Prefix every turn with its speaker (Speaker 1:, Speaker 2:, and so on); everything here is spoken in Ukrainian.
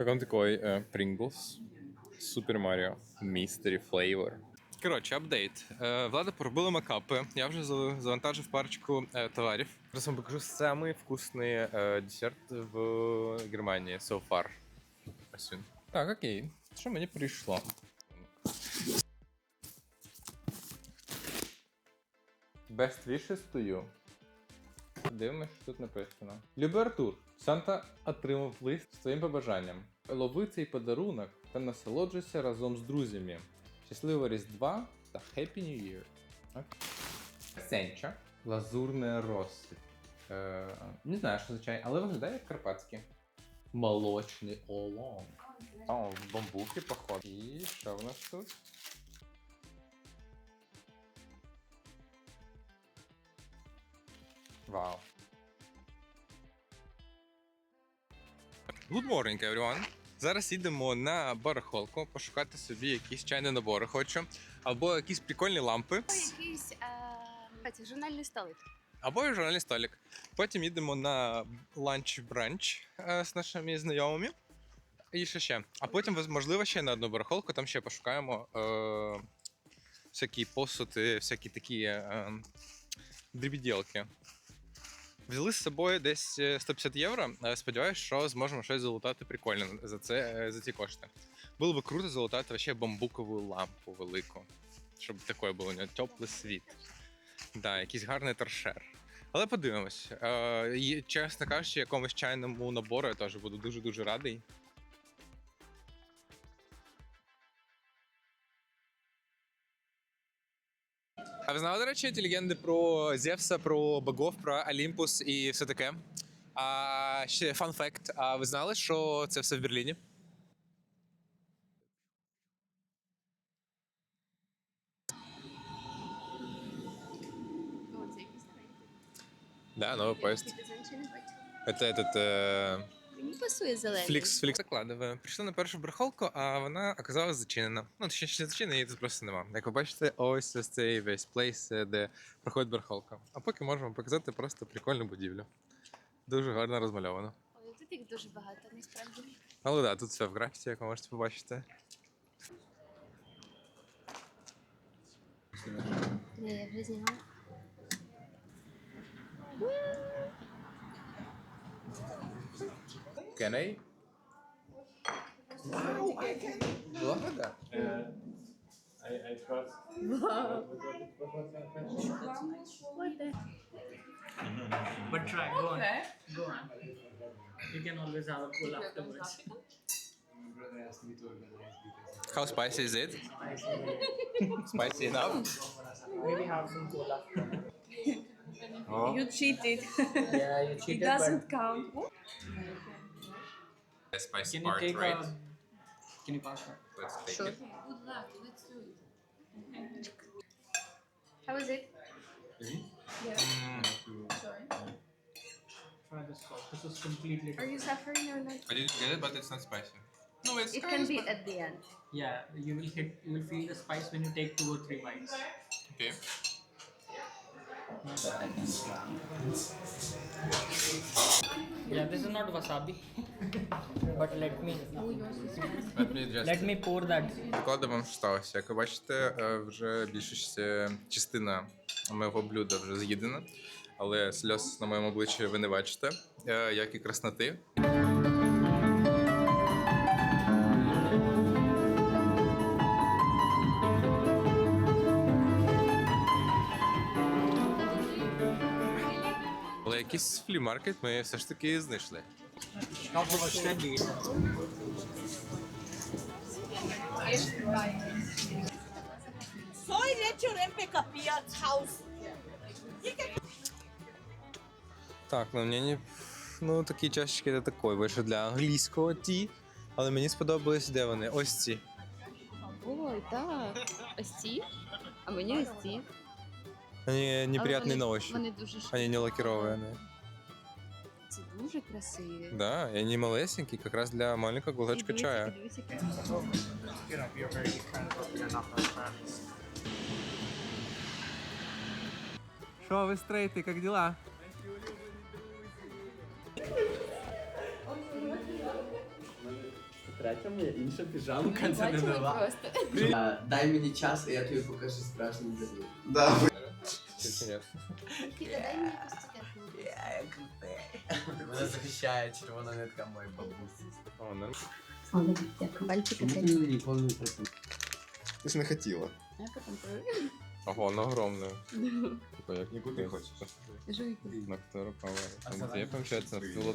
Speaker 1: Как вам такой э, Pringles? Супер Маріо. Mystery Flavor. Коротше, апдейт. Е, Влада поробила макапи. Я вже за- завантажив парочку е, товарів. Зараз вам покажу самий вкусний е, десерт в Германії so far. Ось він. Так, окей. Що мені прийшло? Best wishes to you. Дивимось, що тут написано. Любий Артур, Санта отримав лист з твоїм побажанням. Лови цей подарунок та насолоджуйся разом з друзями. Щасливого Різдва та Happy New Year. Сенча. Лазурне розсип. Е, не знаю, що означає, але виглядає як карпатське. Молочний олонг. О, бамбуки, походу. І що в нас тут? Вау. Good morning, everyone. Зараз їдемо на барахолку пошукати собі якісь чайні набори хочу. Або якісь прикольні лампи,
Speaker 2: Якийсь е, журнальний столик.
Speaker 1: або журнальний столик. Потім їдемо на ланч-бранч е, з нашими знайомими. І що ще. А потім, можливо, ще на одну барахолку, там ще пошукаємо е, всякі посуди, всякі такі е, дрібіділки. Взяли з собою десь е, 150 євро. Е, Сподіваюсь, що зможемо щось залутати прикольне за це е, за ці кошти. Було би круто залутати ще бамбукову лампу велику, щоб таке було нього теплий світ. Да, якийсь гарний торшер. Але подивимось. Е, чесно кажучи, якомусь чайному набору я теж буду дуже-дуже радий. А ви знали, до речі, ті легенди про Зевса, про богов, про Олімпус і все таке? А ще фан факт. А ви знали, що це все в Берліні?
Speaker 2: О, це якийсь новенький.
Speaker 1: Да, новий поїзд.
Speaker 2: Я таки раніше не бачила.
Speaker 1: Это этот э,
Speaker 2: Мені пасує зелений.
Speaker 1: Флікс, Флікс закладове. Прийшли на першу брехалку, а вона оказалась зачинена. Ну, точніше, не зачинена, її тут просто нема. Як ви бачите, ось ось цей весь плейс, е, де проходить брехалка. А поки можемо показати просто прикольну будівлю. Дуже гарно розмальовано.
Speaker 2: Ой, тут їх дуже багато, насправді.
Speaker 1: Але так, да, тут все в графіті, як ви можете побачити.
Speaker 2: Ні, я вже знімала.
Speaker 1: Can I? Wow, I can Look at that.
Speaker 3: I, I trust. what, the?
Speaker 4: But try, go on. Go on. You can always have a pull afterwards.
Speaker 1: How spicy is it? spicy enough?
Speaker 4: Maybe have some cola.
Speaker 1: oh.
Speaker 5: You cheated.
Speaker 4: yeah, you cheated.
Speaker 5: It doesn't count.
Speaker 1: The spicy
Speaker 4: But can you
Speaker 1: part,
Speaker 4: take
Speaker 1: right?
Speaker 4: a? Can you pass that?
Speaker 1: Let's take
Speaker 2: Sure.
Speaker 1: it. Good luck. Let's do it.
Speaker 2: How is it?
Speaker 4: Try this sauce. This is completely.
Speaker 2: Are you suffering or not?
Speaker 1: I didn't get it, but it's not spicy. No, it's
Speaker 2: It can be at the end.
Speaker 4: Yeah, you will hit. You will feel the spice when you take two or three bites.
Speaker 1: Okay.
Speaker 4: Yeah, this is not wasabi. but let me
Speaker 1: Let me just...
Speaker 4: let me pour that.
Speaker 1: Докладу вам що сталося. Як ви бачите, е, вже більшість е, частина моєго блюда вже з'їдена, але сльоз на моєму обличчі ви не бачите, е, як і красноти. Якийсь флімаркет ми все ж таки знайшли.
Speaker 5: Soy lecturer pe house.
Speaker 1: Так, ну мені ну такі чашечки це такої, більше для англійського ті. Але мені сподобались, де вони? Ось ці.
Speaker 2: Ой, так. Ось ці. А мені ось ці.
Speaker 1: Вони неприятні
Speaker 2: вони,
Speaker 1: на ощупь.
Speaker 2: Вони дуже
Speaker 1: Они не лакированные.
Speaker 2: Це дуже красиві.
Speaker 1: Да, и они малесенькие, как раз для маленького глоточка
Speaker 2: Дивіться,
Speaker 1: чая.
Speaker 2: дивіться, які-
Speaker 4: You know, you're very kind enough of friends.
Speaker 1: Что вы стрейты, как дела?
Speaker 6: третьому є інша піжамка,
Speaker 2: Ми
Speaker 6: це не
Speaker 2: бачили
Speaker 6: нова.
Speaker 2: просто.
Speaker 6: А, Дай мені час, і я тобі покажу страшний інтерв'ю.
Speaker 1: Чи ні?
Speaker 2: Дай мені якусь цукерку.
Speaker 6: Я крутий. Мене захищає червона нитка моєї бабусі.
Speaker 1: О, нормально.
Speaker 2: О, дякую. Бальчика
Speaker 6: Чому ти ніколи не працюєш?
Speaker 7: Ти ж не хотіла.
Speaker 2: Я потім проведу.
Speaker 1: Ого, воно огромне. Типа, як
Speaker 7: Яку ти хочеш?
Speaker 2: Жуйку.
Speaker 1: На которую
Speaker 6: А
Speaker 1: Там,
Speaker 6: зелена
Speaker 1: где, получается,
Speaker 7: штука.
Speaker 1: было